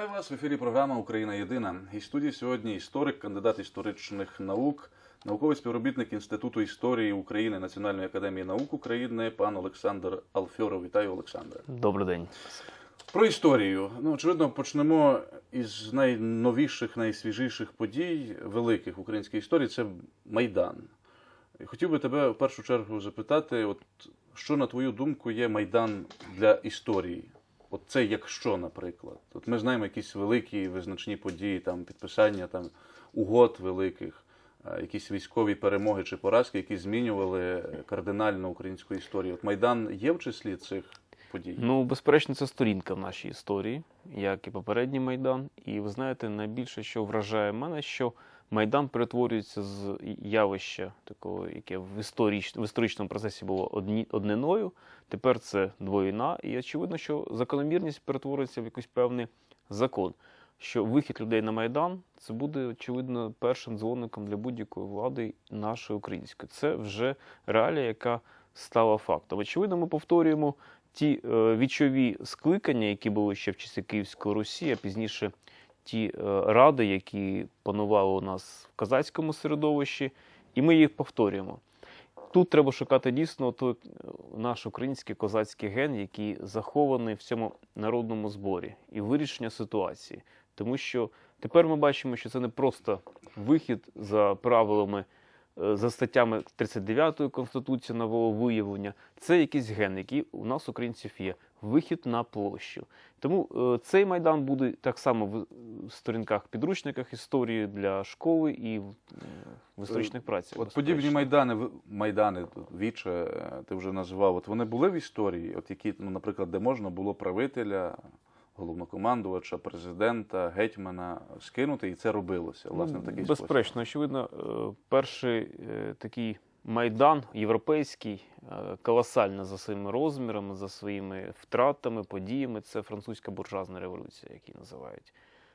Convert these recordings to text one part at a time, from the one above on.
Вітаю вас в ефірі. Програма Україна Єдина. І студії сьогодні історик, кандидат історичних наук, науковий співробітник Інституту історії України Національної академії наук України, пан Олександр Алфьоров. Вітаю, Олександре. Добрий день. Про історію. Ну, очевидно, почнемо із найновіших, найсвіжіших подій великих в українській історії. Це Майдан. І Хотів би тебе в першу чергу запитати, от що на твою думку є Майдан для історії? От це як що, наприклад? От ми знаємо якісь великі визначні події, там підписання там угод великих, якісь військові перемоги чи поразки, які змінювали кардинально українську історію. От Майдан є в числі цих подій? Ну, безперечно, це сторінка в нашій історії, як і попередній майдан. І ви знаєте, найбільше, що вражає мене, що майдан перетворюється з явища такого, яке в історич... в історичному процесі було одні... одниною. Тепер це двоїна, і очевидно, що закономірність перетворюється в якийсь певний закон. Що вихід людей на майдан це буде очевидно першим дзвоником для будь-якої влади нашої української. Це вже реалія, яка стала фактом. Очевидно, ми повторюємо ті е, вічові скликання, які були ще в часи Київської Русі, а пізніше ті е, ради, які панували у нас в казацькому середовищі, і ми їх повторюємо. Тут треба шукати дійсно той е, наш український козацький ген, який захований в цьому народному зборі, і вирішення ситуації. Тому що тепер ми бачимо, що це не просто вихід за правилами, е, за статтями 39 Конституції на волевиявлення. Це якийсь ген, який у нас, українців, є. Вихід на площу. Тому е, цей майдан буде так само в, сторінках підручниках історії для школи і в, е, історичних працях. От подібні майдани, майдани, віче, е, ти вже називав, от вони були в історії, от які, ну, наприклад, де можна було правителя, головнокомандувача, президента, гетьмана скинути, і це робилося, власне, в такий спосіб. Безперечно, очевидно, е, перший е, такий майдан європейський, е, колосально за своїми розмірами, за своїми втратами, подіями. Це французька буржуазна революція, як її називають.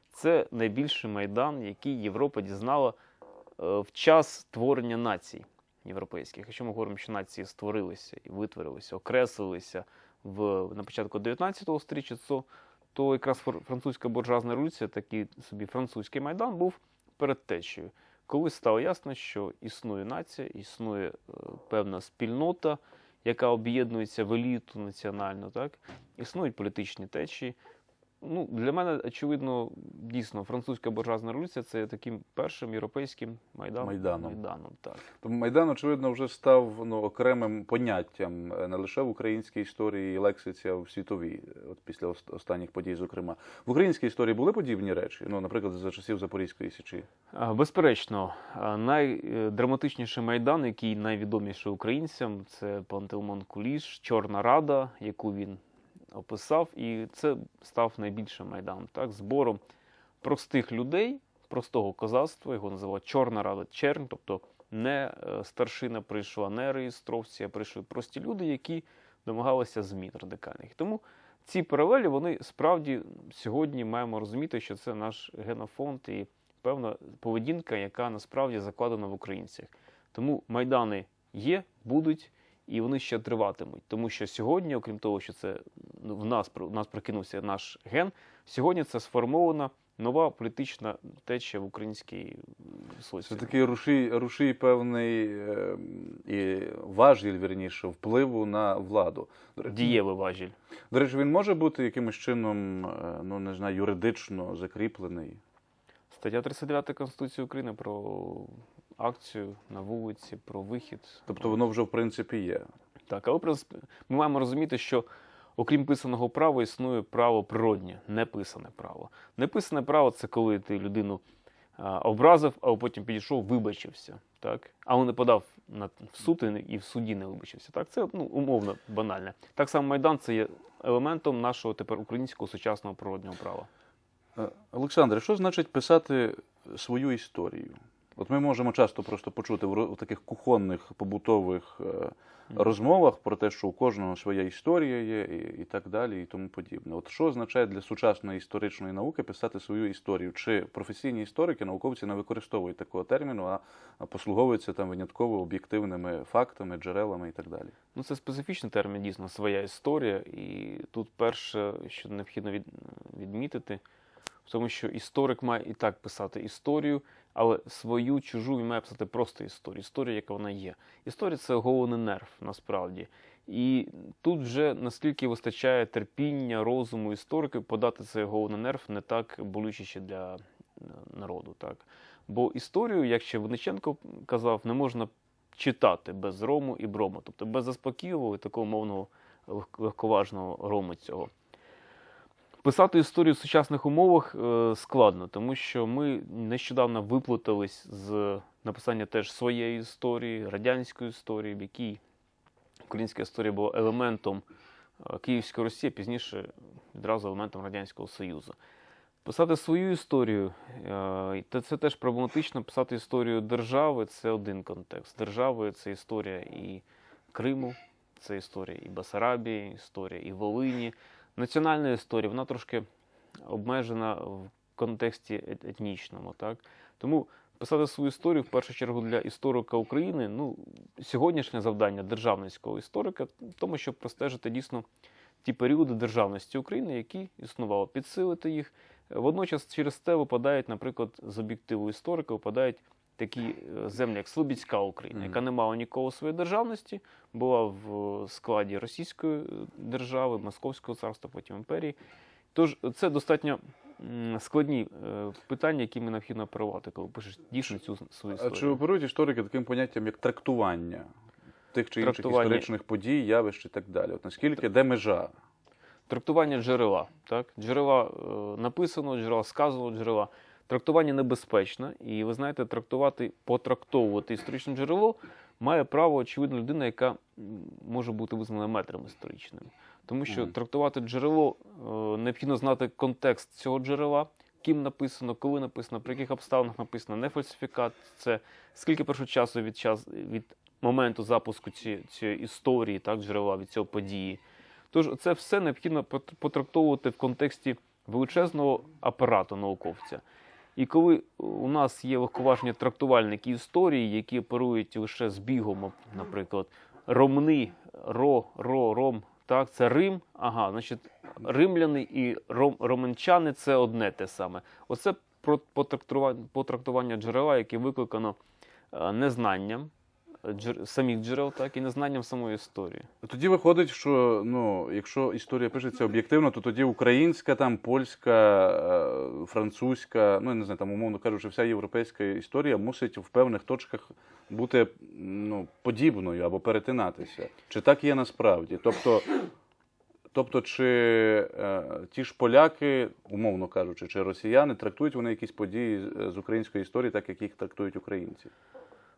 Це найбільший майдан, який Європа дізнала е, в час творення націй європейських. Якщо ми говоримо, що нації створилися і витворилися, окреслилися в, на початку 19 століття, то, то якраз фр- французька буржуазна революція, такий собі французький майдан, був передтечею. Коли стало ясно, що існує нація, існує е, певна спільнота, яка об'єднується в еліту національну, так? існують політичні течії. Ну, для мене, очевидно, дійсно, французька буржуазна революція це таким першим європейським майданом. Майданом. майданом так. Тому Майдан, очевидно, вже став ну, окремим поняттям е, не лише в українській історії і лексиці, а в світовій, от після останніх подій, зокрема. В українській історії були подібні речі, ну, наприклад, за часів Запорізької січі. Безперечно, найдраматичніший майдан, який найвідоміший українцям, це Пантелеймон Куліш, Чорна Рада, яку він описав, і це став найбільшим майданом, так, збором простих людей, простого козацтва, його називали Чорна Рада, чернь, тобто не е, старшина прийшла, не реєстровці, а прийшли прості люди, які домагалися змін радикальних. Тому ці паралелі, вони справді сьогодні маємо розуміти, що це наш генофонд і певна поведінка, яка насправді закладена в українцях. Тому майдани є, будуть, і вони ще триватимуть. Тому що сьогодні, окрім того, що це ну, в нас в нас прокинувся наш ген, сьогодні це сформована нова політична течія в українській Це такий рушій, рушій певний е, і важіль, вірніше, впливу на владу. Дієвий важіль. До речі, він може бути якимось чином, е, ну не знаю, юридично закріплений. Стаття 39 Конституції України про акцію на вулиці, про вихід. Тобто воно вже в принципі є. Так, але ми маємо розуміти, що окрім писаного права існує право природнє, неписане право. Неписане право це коли ти людину образив, а потім підійшов, вибачився. Так? Але не подав на в суд і в суді не вибачився. Так? Це ну, умовно банальне. Так само Майдан це є елементом нашого тепер українського сучасного природнього права. Е, Олександре, що значить писати свою історію? От ми можемо часто просто почути в таких кухонних побутових е, розмовах про те, що у кожного своя історія є, і, і так далі, і тому подібне. От що означає для сучасної історичної науки писати свою історію? Чи професійні історики, науковці не використовують такого терміну, а, послуговуються там винятково об'єктивними фактами, джерелами і так далі? Ну, це специфічний термін, дійсно, своя історія. І тут перше, що необхідно від, відмітити, тому що історик має і так писати історію, але свою чужу він має писати просто історію, історію, яка вона є. Історія це головний нерв насправді. І тут вже наскільки вистачає терпіння, розуму історики подати цей головний нерв не так болючіше для е, народу. Так? Бо історію, як ще Винниченко казав, не можна читати без рому і брому, тобто без заспокійливого і такого мовного лег- легковажного рому цього. Писати історію в сучасних умовах е, складно, тому що ми нещодавно виплутались з написання теж своєї історії, радянської історії, в якій українська історія була елементом е, Київської Росії, пізніше відразу елементом Радянського Союзу. Писати свою історію, е, це теж проблематично. Писати історію держави це один контекст. Держави це історія і Криму, це історія і Басарабії, історія і Волині. Національна історія, вона трошки обмежена в контексті етнічному. Так? Тому писати свою історію в першу чергу для історика України, ну, сьогоднішнє завдання державницького історика, в тому, щоб простежити дійсно ті періоди державності України, які існували, підсилити їх. Водночас через те випадають, наприклад, з об'єктиву історика, випадають такі е, землі, як Слобідська Україна, яка не мала ніколи своєї державності, була в е, складі Російської е, держави, Московського царства, потім імперії. Тож це достатньо складні питання, які ми необхідно оперувати, коли пишеш дійсно цю свою А чи оперують історики таким поняттям, як трактування тих чи інших Трактування. історичних подій, явищ і так далі? От наскільки де межа? Трактування джерела. Так? Джерела написано, джерела сказано, джерела. Трактування небезпечне, і ви знаєте, трактувати, потрактовувати історичне джерело має право, очевидно, людина, яка може бути визнана метром історичним. Тому що трактувати джерело е, необхідно знати контекст цього джерела, ким написано, коли написано, при яких обставинах написано, не фальсифікат, це скільки першого часу від, час, від моменту запуску цієї, цієї історії, так, джерела від цього події. Тож це все необхідно пот- потрактовувати в контексті величезного апарату науковця. І коли у нас є легковажні трактувальники історії, які оперують лише збігом, наприклад, ромни, ро, ро, ром, так, це Рим, ага, значить, римляни і ром, романчани це одне те саме. Оце про потрактування, джерела, яке викликано е, незнанням джер, самих джерел, так, і незнанням самої історії. Тоді виходить, що ну, якщо історія пишеться об'єктивно, то тоді українська, там, польська, е, французька, ну я не знаю, там, умовно кажучи, вся європейська історія мусить в певних точках бути ну, подібною або перетинатися. Чи так є насправді? Тобто, тобто чи е, ті ж поляки, умовно кажучи, чи росіяни трактують вони якісь події з- з української історії, так як їх трактують українці?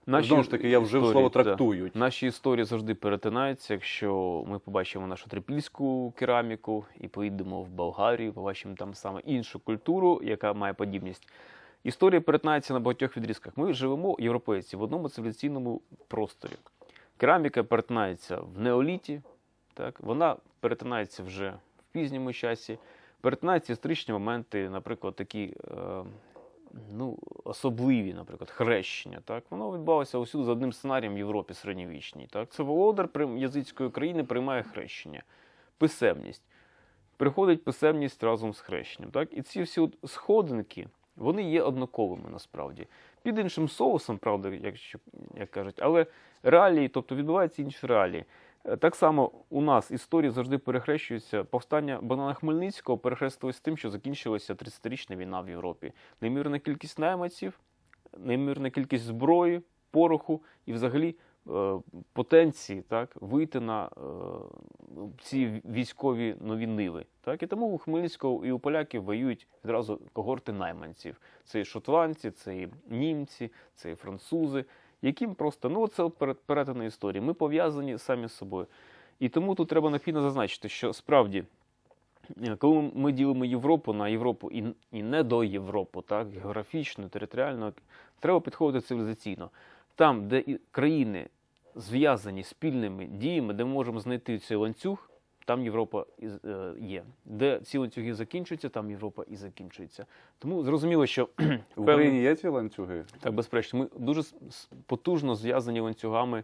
Знову ж таки, я вжив слово трактують. Наші історії завжди перетинаються. Якщо ми побачимо нашу трипільську кераміку і поїдемо в Болгарію, побачимо там саме іншу культуру, яка має подібність. Історія перетинається на багатьох відрізках. Ми живемо, європейці, в одному цивілізаційному просторі. Кераміка перетинається в неоліті, так? вона перетинається вже в пізньому часі, перетинаються історичні моменти, наприклад, такі е, ну, особливі, наприклад, хрещення. Так? Воно відбувалося усюди за одним сценарієм в Європі середньовічній. Так? Це володар язицької країни приймає хрещення, писемність. Приходить писемність разом з хрещенням. Так? І ці всі сходинки, вони є однаковими насправді. Під іншим соусом, правда, якщо, як кажуть, але реалії, тобто відбуваються інші реалії. Е, Так само у нас історії завжди перехрещуються. Повстання Богдана Хмельницького перехрестилось тим, що закінчилася 30-річна війна в Європі. Неймірна кількість найманців, неймірна кількість зброї, пороху і взагалі е, потенції так, вийти на е, ці військові нові ниви. Так? І тому у Хмельницького і у поляків воюють відразу когорти найманців. Це і шотландці, це і німці, це і французи, яким просто ну це от пере- перетини історії. Ми пов'язані самі з собою. І тому тут треба необхідно зазначити, що справді, е, коли ми ділимо Європу на Європу і, і не до Європу, так, географічно, територіально, треба підходити цивілізаційно. Там, де країни зв'язані спільними діями, де ми можемо знайти цей ланцюг, там Європа е, є. Де ці ланцюги закінчуються, там Європа і закінчується. Тому зрозуміло, що В Україні є ці ланцюги? так, безперечно, ми дуже потужно зв'язані ланцюгами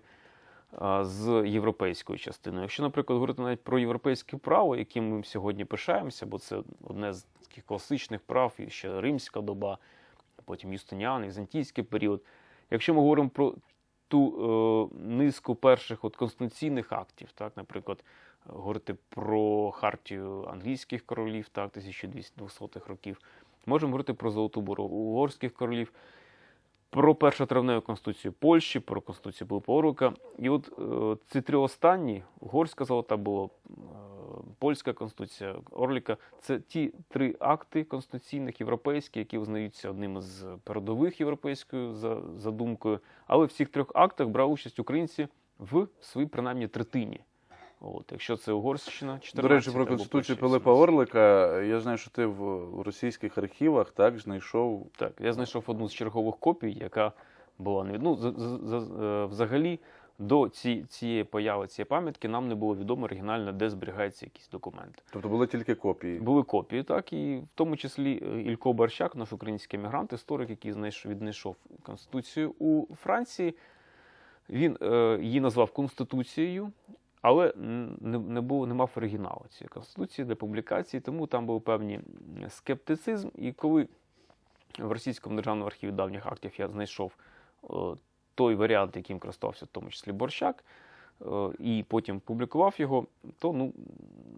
з європейською частиною. Якщо, наприклад, говорити навіть про європейське право, яким ми сьогодні пишаємося, бо це одне з таких класичних прав, і ще римська доба, потім Юстиніан, візантійський період. Якщо ми говоримо про ту е, низку перших от конституційних актів, так, наприклад, говорити про хартію англійських королів, так, 1200-х років, можемо говорити про Золоту Бору угорських королів, про першотравневу конституцію Польщі, про конституцію Пилипа І от е, ці три останні, угорська золота була, е, польська конституція Орліка, це ті три акти конституційних європейських, які визнаються одним з передових європейською за- задумкою. Але в цих трьох актах брали участь українці в своїй принаймні третині. От, якщо це Угорщина, 14 До речі, про конституцію Пилипа Орлика. Я знаю, що ти в російських архівах так знайшов. Так, я знайшов одну з чергових копій, яка була не ну, е, взагалі до ці, цієї появи цієї пам'ятки нам не було відомо оригінально, де зберігаються якісь документи. Тобто були тільки копії. Були копії, так, і в тому числі е, Ілько Барщак, наш український емігрант, історик, який знайшов, віднайшов конституцію у Франції. Він е, її назвав Конституцією, але не, не, був, не мав оригіналу цієї конституції для публікації, тому там був певний скептицизм. І коли в російському державному архіві давніх актів я знайшов е, той варіант, яким користувався в тому числі Борщак, е, і потім публікував його, то ну,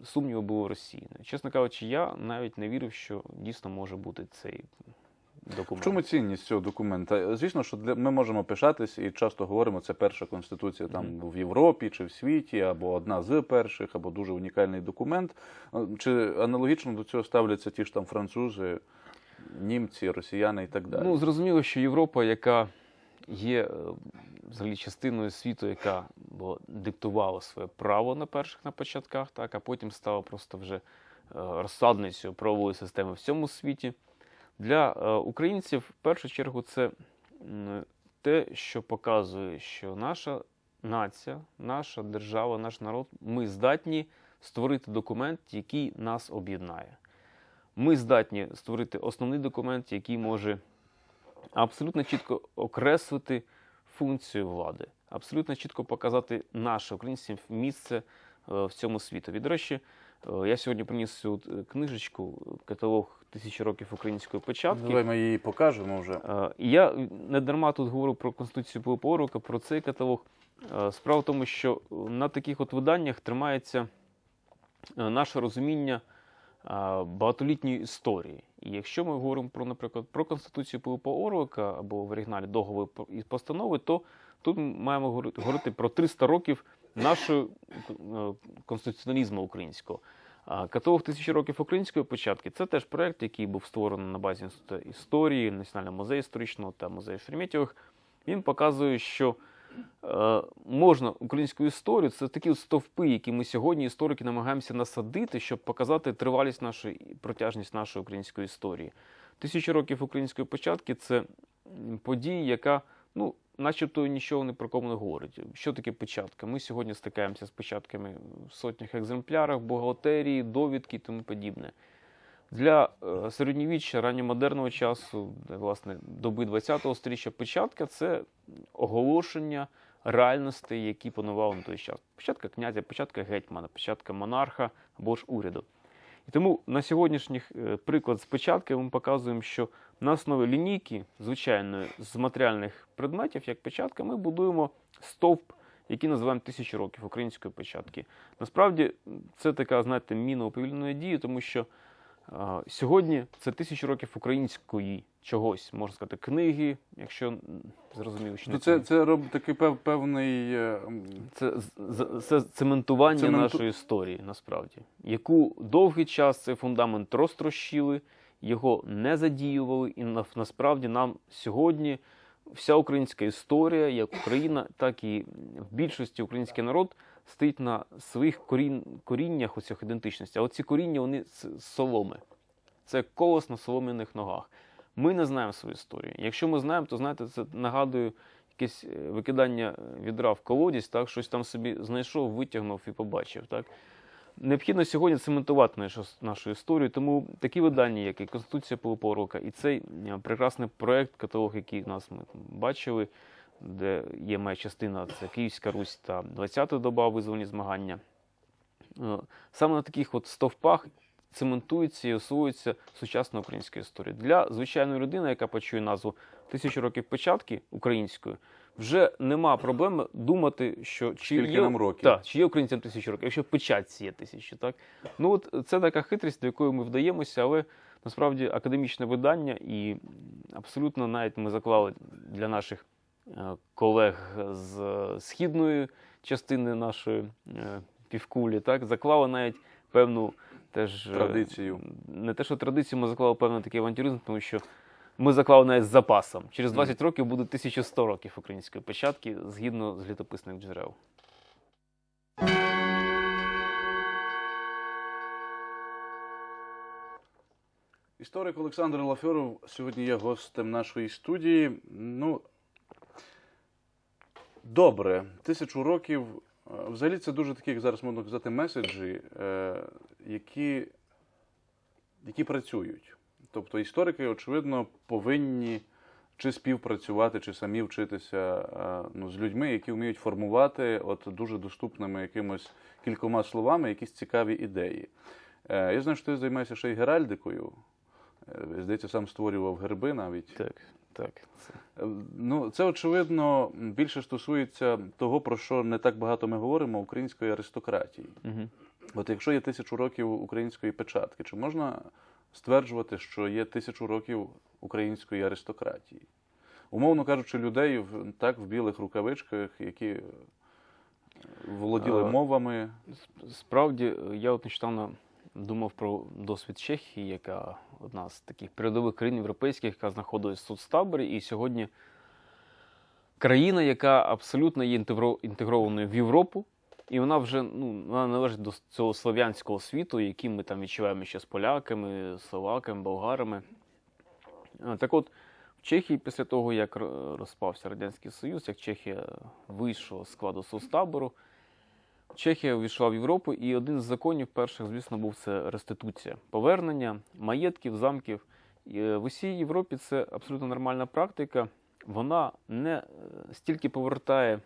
сумніви було розсіяно. Чесно кажучи, я навіть не вірив, що дійсно може бути цей В чому цінність цього документа? Звісно, що для ми можемо пишатись і часто говоримо, це перша конституція там Мгм. в Європі чи в світі, або одна з перших, або дуже унікальний документ. Е, Чи аналогічно до цього ставляться ті ж там французи, німці, росіяни і так далі? Ну, зрозуміло, що Європа, яка є е, взагалі частиною світу, яка бо, диктувала своє право на перших на початках, так, а потім стала просто вже е, розсадницею правової системи в цьому світі. Для е, українців в першу чергу це те, що показує, що наша нація, наша держава, наш народ, ми здатні створити документ, який нас об'єднає. Ми здатні створити основний документ, який може абсолютно чітко окреслити функцію влади, абсолютно чітко показати наше українцям місце е, в цьому світові. До речі, я сьогодні приніс цю е, книжечку, каталог тисячі років української печатки. Давай ми її покажемо вже. Е, Я не дарма тут говорю про Конституцію Пилипа про цей каталог. Справа в тому, що на таких от виданнях тримається е, наше розуміння е, багатолітньої історії. І якщо ми говоримо про, наприклад, про Конституцію Пилипа Орлика або в оригіналі договор про- і постанови, то тут ми маємо говорити про 300 років нашого е, конституціоналізму українського. Каталог тисячі років української початки це теж проект, який був створений на базі Інституту історії, Національного музею історичного та музею Шереметьєвих. Він показує, що е, можна українську історію, це такі стовпи, які ми сьогодні історики намагаємося насадити, щоб показати тривалість нашої протяжність нашої української історії. Тисячі років української початки це подія, яка ну, начебто нічого не про кому не говорить. Що таке печатка? Ми сьогодні стикаємося з печатками в сотнях екземплярах, бухгалтерії, довідки і тому подібне. Для е, середньовіччя ранньомодерного часу, власне, доби ХХ століття печатка це оголошення реальностей, які панували на той час. Початка князя, початка гетьмана, початка монарха або ж уряду. І тому на сьогоднішній е, приклад з печатки ми показуємо, що на основі лінійки, звичайної, з матеріальних предметів, як печатка, ми будуємо стовп, який називаємо тисячі років української печатки. Насправді це така, знаєте, міна уповільненої дії, тому що а, сьогодні це тисячі років української чогось, можна сказати, книги, якщо зрозуміло, що Ну, не це, це роб такий пев, певний. е, Це, це цементування Цементу- нашої історії, насправді, яку довгий час цей фундамент розтрощили, його не задіювали, і насправді нам сьогодні вся українська історія, як Україна, так і в більшості український народ стоїть на своїх корін, коріннях, оцих ідентичності. А оці коріння вони соломи. Це колос на солом'яних ногах. Ми не знаємо свою історію. Якщо ми знаємо, то знаєте, це нагадує якесь е, викидання відра в колодязь, так, щось там собі знайшов, витягнув і побачив. Так. Необхідно сьогодні цементувати нашу, нашу історію, тому такі видання, як і Конституція Пилипа Орлика, і цей е, прекрасний проект, каталог, який нас ми бачили, де є моя частина, це Київська Русь та 20-та доба визвольні змагання. Е, Саме на таких от стовпах цементується і освоюється сучасна українська історія. Для звичайної людини, яка почує назву тисячу років початки української, вже нема проблеми думати, що чи Скільки є, нам років? Так, чи є українцям тисячу років, якщо печатці є тисячі, так? Ну от це така хитрість, до якої ми вдаємося, але насправді академічне видання, і абсолютно навіть ми заклали для наших е, колег з е, східної частини нашої е, півкулі, так, заклали навіть певну теж Традицію. Не те, що традицію, ми заклали певний такий авантюризм, тому що ми заклали навіть з запасом. Через 20 років буде 1100 років української печатки згідно з літописних джерел. Історик Олександр Лафьоров сьогодні є гостем нашої студії. Ну, добре, тисячу років. Е, Взагалі це дуже такі, як зараз можна казати, меседжі, е, які, які працюють. Тобто історики, очевидно, повинні чи співпрацювати, чи самі вчитися е, ну, з людьми, які вміють формувати от дуже доступними якимось кількома словами якісь цікаві ідеї. Е, Я знаю, що ти займаєшся ще й геральдикою. Е, Здається, сам створював герби навіть. Так, так. Ну, це очевидно більше стосується того, про що не так багато ми говоримо української аристократії. Угу. От якщо є тисячу років української печатки, чи можна стверджувати, що є тисячу років української аристократії? Умовно кажучи, людей так в білих рукавичках, які е, володіли Е, мовами. Справді, е, я от нещодавно думав про досвід Чехії, яка одна з таких передових країн європейських, яка знаходилась в соцтаборі, і сьогодні країна, яка абсолютно є інтегрованою в Європу, і вона вже ну, вона належить до цього слов'янського світу, який ми там відчуваємо ще з поляками, словаками, болгарами. Так от, в Чехії, після того, як розпався Радянський Союз, як Чехія вийшла з складу соцтабору, Чехія увійшла в Європу, і один з законів перших, звісно, був це реституція, повернення маєтків, замків. Е, В усій Європі це абсолютно нормальна практика. Вона не е, стільки повертає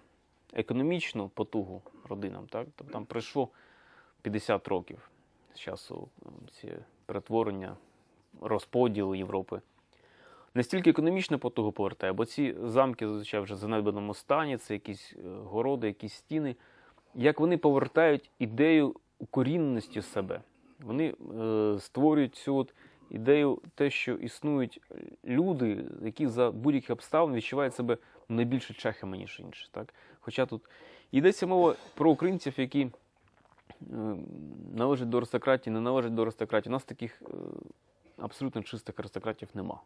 економічну потугу родинам, так? Тобто там пройшло 50 років з часу ці перетворення, розподілу Європи. Не стільки економічну потугу повертає, бо ці замки зазвичай вже в занедбаному стані, це якісь е, городи, якісь стіни як вони повертають ідею укоріненості себе. Вони е, створюють цю от ідею, те, що існують люди, які за будь-яких обставин відчувають себе найбільше чехами, ніж інші. Так? Хоча тут йдеться мова про українців, які е, належать до аристократії, не належать до аристократії. У нас таких е, абсолютно чистих аристократів нема.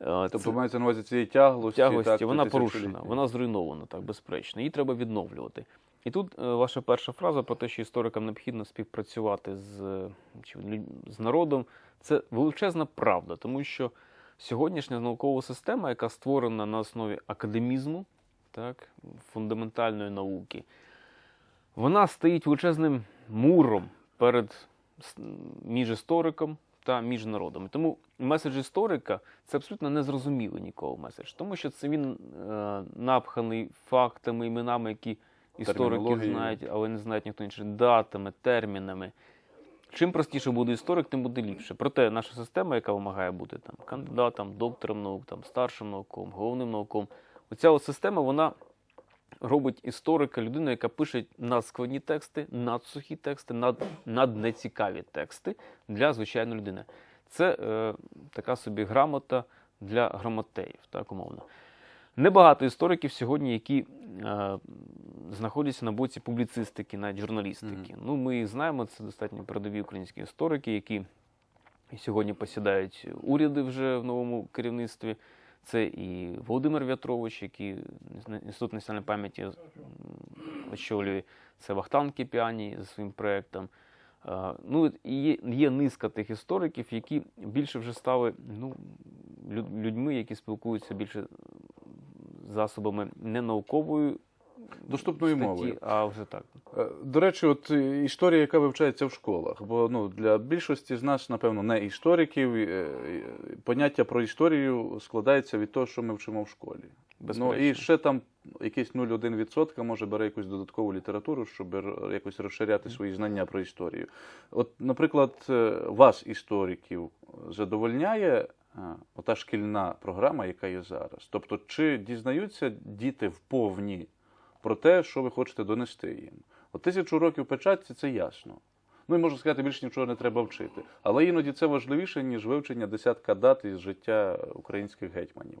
Е, Тобто це- мається на увазі цієї тяглості. тяглості, так, вона порушена, вона зруйнована, так, безперечно. Її треба відновлювати. І тут ваша перша фраза про те, що історикам необхідно співпрацювати з, чи, з народом, це величезна правда, тому що сьогоднішня наукова система, яка створена на основі академізму, так, фундаментальної науки, вона стоїть величезним муром перед між істориком та між народом. Тому меседж історика це абсолютно незрозумілий ніколи меседж, тому що це він е, напханий фактами, іменами, які історики знають, але не знають ніхто інший, датами, термінами. Чим простіше буде історик, тим буде ліпше. Проте наша система, яка вимагає бути там кандидатом, доктором наук, там старшим науковим, головним науковим, оця от система вона робить історика людину, яка пише надскладні тексти, надсухі тексти, над, наднецікаві тексти для звичайної людини. Це е, така собі грамота для грамотеїв, так умовно. Небагато істориків сьогодні, які е, знаходяться на боці публіцистики, навіть журналістики. Ну, ми їх знаємо, це достатньо передові українські історики, які сьогодні посідають уряди вже в новому керівництві. Це і Володимир В'ятрович, який Інститут національної пам'яті очолює, це Вахтанг Кіпіані за своїм проєктом. Е, Ну, і є, є низка тих істориків, які більше вже стали ну, людьми, які спілкуються більше засобами не наукової Доступною статті, мовою. а вже так. Е, До речі, от історія, яка вивчається в школах, бо ну, для більшості з нас, напевно, не істориків, е, поняття про історію складається від того, що ми вчимо в школі. Ну і ще там якийсь 0,1% може бере якусь додаткову літературу, щоб якось розширяти свої знання про історію. От, наприклад, е, вас, істориків, задовольняє ота шкільна програма, яка є зараз. Тобто, чи дізнаються діти вповні про те, що ви хочете донести їм? От тисячу років печатці це ясно. Ну і можна сказати, більше нічого не треба вчити. Але іноді це важливіше, ніж вивчення десятка дат із життя українських гетьманів.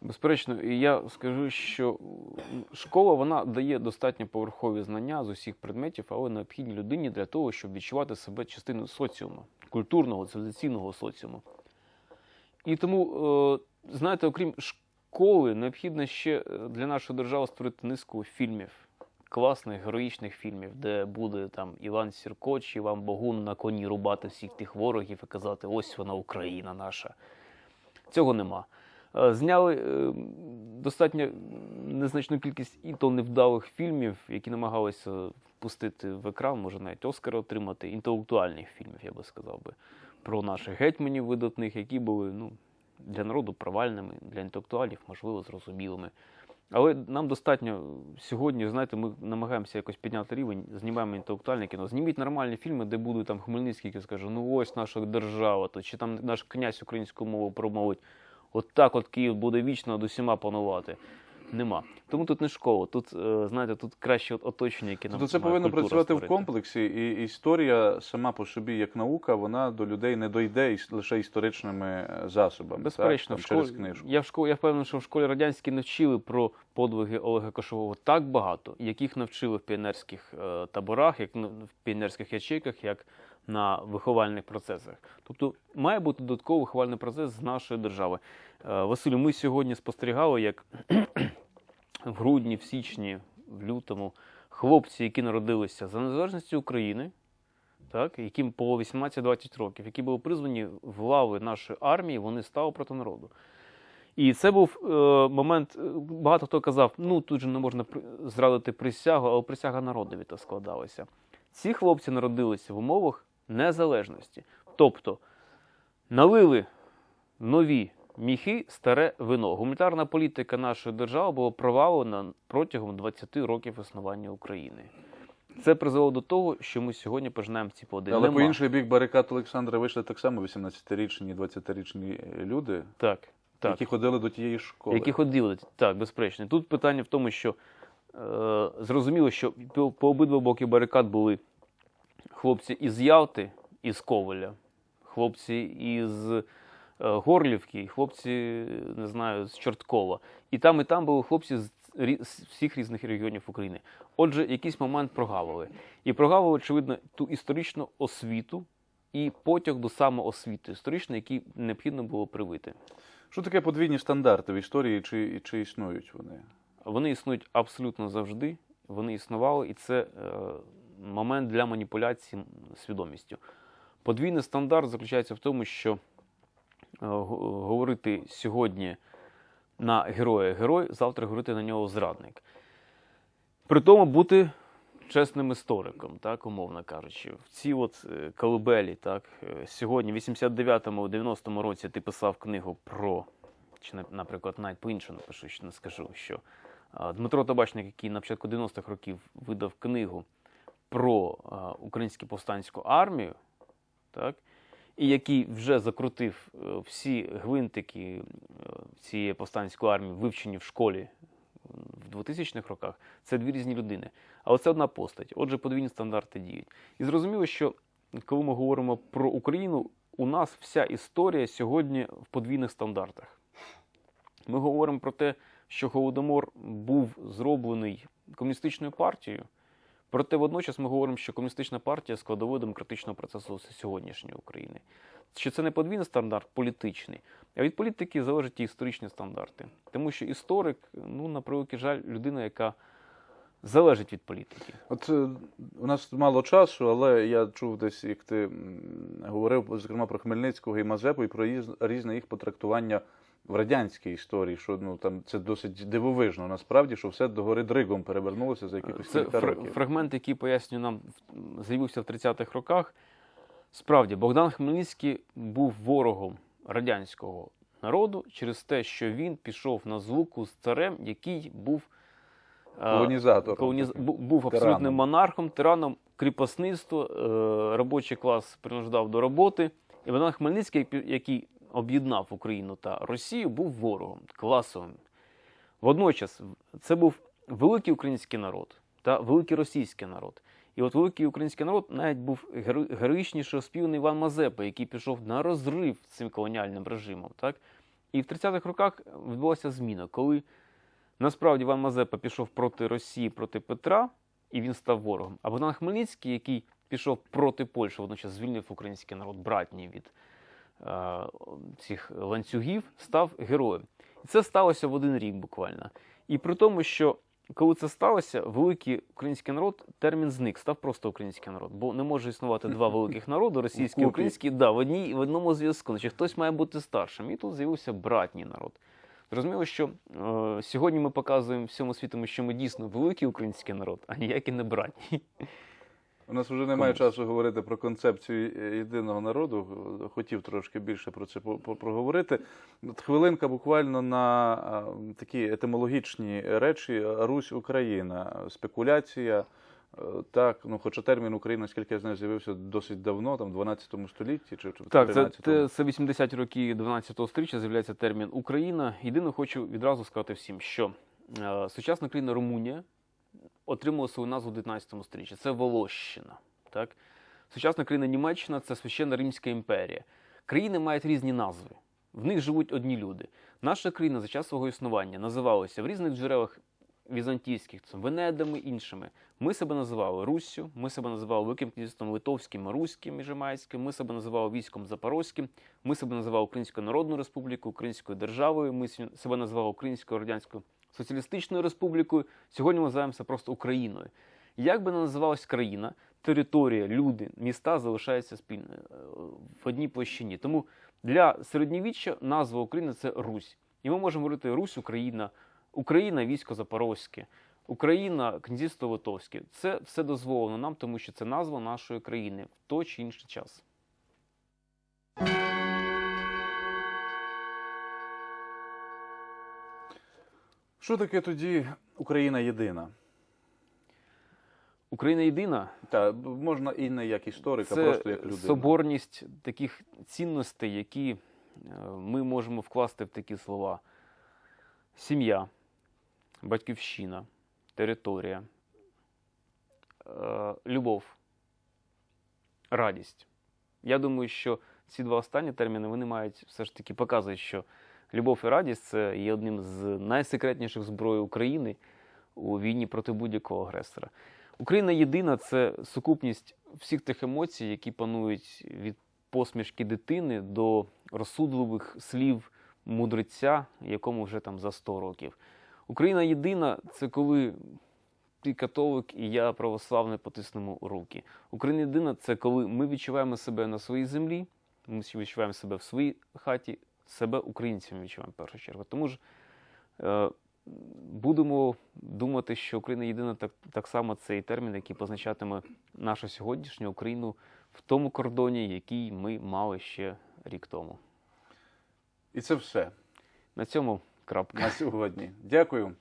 Безперечно, і я скажу, що школа вона дає достатньо поверхові знання з усіх предметів, але необхідні людині для того, щоб відчувати себе частиною соціуму, культурного, цивілізаційного соціуму. І тому, е, знаєте, окрім школи, необхідно ще е, для нашої держави створити низку фільмів, класних героїчних фільмів, де буде там Іван Сірко чи Іван Богун на коні рубати всіх тих ворогів і казати, ось вона Україна наша. Цього нема. Е, Зняли е, достатньо незначну кількість і то невдалих фільмів, які намагалися впустити в екран, може навіть Оскара отримати, інтелектуальних фільмів, я би сказав би, про наших гетьманів видатних, які були ну, для народу провальними, для інтелектуалів, можливо, зрозумілими. Але нам достатньо сьогодні, знаєте, ми намагаємося якось підняти рівень, знімаємо інтелектуальне кіно. Зніміть нормальні фільми, де буде там Хмельницький, який скаже, ну ось наша держава, то чи там наш князь українську мову промовить. От так от Київ буде вічно над усіма панувати. Нема. Тому тут не школа, тут, е, знаєте, тут краще оточення, яке нам Тобто це повинно працювати в комплексі, і історія сама по собі, як наука, вона до людей не дойде лише історичними е, засобами. Безперечно, так, в школі, через книжку. я в школі, я впевнений, що в школі радянській не вчили про подвиги Олега Кошового так багато, яких навчили в піонерських е, таборах, як на- в піонерських ячейках, як на виховальних процесах. Тобто має бути додатковий виховальний процес з нашої держави. Е, Василю, ми сьогодні спостерігали, як в грудні, в січні, в лютому хлопці, які народилися за незалежністю України, так, яким по 18-20 років, які були призвані в лави нашої армії, вони стали проти народу. І це був е, момент, е, багато хто казав, ну тут же не можна зрадити присягу, але присяга народові то складалася. Ці хлопці народилися в умовах незалежності. Тобто налили нові міхи, старе вино. Гуманітарна політика нашої держави була провалена протягом 20 років існування України. Це призвело до того, що ми сьогодні пожинаємо ці плоди. Але по інший бік барикад Олександра вийшли так само 18-річні, 20-річні люди, Так, так. які ходили до тієї школи. Які ходили, так, безперечно. Тут питання в тому, що е, зрозуміло, що по, по обидва боки барикад були хлопці із Ялти, із Коваля, хлопці із Горлівки, і хлопці, не знаю, з Чорткова. І там, і там були хлопці з, всіх різних регіонів України. Отже, якийсь момент прогавили. І прогавили, очевидно, ту історичну освіту і потяг до самоосвіти історичної, який необхідно було привити. Що таке подвійні стандарти в історії, чи, чи існують вони? Вони існують абсолютно завжди. Вони існували, і це е, момент для маніпуляції свідомістю. Подвійний стандарт заключається в тому, що е, говорити сьогодні на героя герой, завтра говорити на нього зрадник. При тому бути чесним істориком, так, умовно кажучи. В ці от е, колибелі, так, е, сьогодні, в 89-му, 90-му році ти писав книгу про, чи, наприклад, навіть по-іншому напишу, що не скажу, що Дмитро Табачник, який на початку 90-х років видав книгу про українську повстанську армію, так, і який вже закрутив е, всі гвинтики е, цієї повстанської армії, вивчені в школі в 2000-х роках, це дві різні людини. Але це одна постать. Отже, подвійні стандарти діють. І зрозуміло, що коли ми говоримо про Україну, у нас вся історія сьогодні в подвійних стандартах. Ми говоримо про те, що Голодомор був зроблений комуністичною партією. Проте водночас ми говоримо, що комуністична партія складовою демократичного процесу сьогоднішньої України. Що це не подвійний стандарт політичний, а від політики залежать і історичні стандарти. Тому що історик, ну, на превеликий жаль, людина, яка залежить від політики. От е, у нас мало часу, але я чув десь, як ти говорив, зокрема про Хмельницького і Мазепу, і про різне їх потрактування в радянській історії, що ну там це досить дивовижно. Насправді, що все догори дригом перевернулося за якихось Це кілька фр- років. фрагмент, який пояснює нам, в- з'явився в 30-х роках. Справді, Богдан Хмельницький був ворогом радянського народу через те, що він пішов на звуку з царем, який був Колонізатором колоніз- був Тираном. абсолютним монархом, тираном кріпосництво, е, робочий клас принуждав до роботи. І Богдан Хмельницький, який- об'єднав Україну та Росію, був ворогом класовим. Водночас це був великий український народ та великий російський народ. І от великий український народ навіть був геро- героїчніше оспіваний Іван Мазепа, який пішов на розрив з цим колоніальним режимом. Так? І в 30-х роках відбулася зміна, коли насправді Іван Мазепа пішов проти Росії, проти Петра, і він став ворогом. А Богдан Хмельницький, який пішов проти Польщі, водночас звільнив український народ братній від е, цих ланцюгів, став героєм. І це сталося в один рік буквально. І при тому, що коли це сталося, великий український народ термін зник, став просто український народ. Бо не може існувати два великих народи, російський і український, да, в, одній, в одному зв'язку. Значить, хтось має бути старшим. І тут з'явився братній народ. Зрозуміло, що е, сьогодні ми показуємо всьому світу, що ми дійсно великий український народ, а ніякий не братній. У нас вже немає Комусь. часу говорити про концепцію е, єдиного народу. Хотів трошки більше про це проговорити. От хвилинка буквально на такі етимологічні речі. Русь Україна, спекуляція. Так, ну хоча термін Україна, наскільки я знаю, з'явився досить давно, там в 12 столітті чи чи Так, це, це, це 80 роки 12 сторіччя з'являється термін Україна. Єдине, хочу відразу сказати всім, що е, сучасна країна Румунія отримала свою назву в 19 сторіччі. Це Волощина. Так? Сучасна країна Німеччина це священна Римська імперія. Країни мають різні назви. В них живуть одні люди. Наша країна за час свого існування називалася в різних джерелах візантійських, це Венедами, іншими. Ми себе називали Руссю, ми себе називали Великим князівством Литовським, Руським і Жемайським, ми себе називали військом Запорозьким, ми себе називали Українською Народною Республікою, Українською державою, ми себе називали Українською Радянською Соціалістичною Республікою. Сьогодні ми називаємося просто Україною. Як би не називалась країна, територія, люди, міста залишаються спільною е, в одній площині. Тому для середньовіччя назва України це Русь. І ми можемо говорити Русь, Україна, Україна, військо Запорозьке, Україна, князівство Литовське. Це все дозволено нам, тому що це назва нашої країни в той чи інший час. Що таке тоді Україна єдина? Україна єдина Та можна і не як історика, це просто як людина. соборність таких цінностей, які е, ми можемо вкласти в такі слова: сім'я, батьківщина, територія, е, любов, радість. Я думаю, що ці два останні терміни вони мають все ж таки показують, що любов і радість це є одним з найсекретніших зброй України у війні проти будь-якого агресора. Україна єдина це сукупність всіх тих емоцій, які панують від посмішки дитини до розсудливих слів мудреця, якому вже там за 100 років. Україна єдина це коли ти католик і я православний потиснемо руки. Україна єдина це коли ми відчуваємо себе на своїй землі, ми відчуваємо себе в своїй хаті, себе українцями відчуваємо в першу чергу. Тому ж е, будемо думати, що Україна єдина так, так само цей термін, який позначатиме нашу сьогоднішню Україну в тому кордоні, який ми мали ще рік тому. І це все. На цьому крапка. на сьогодні. Дякую.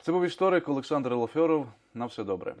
Це був історик Олександр Лофьоров. На все добре.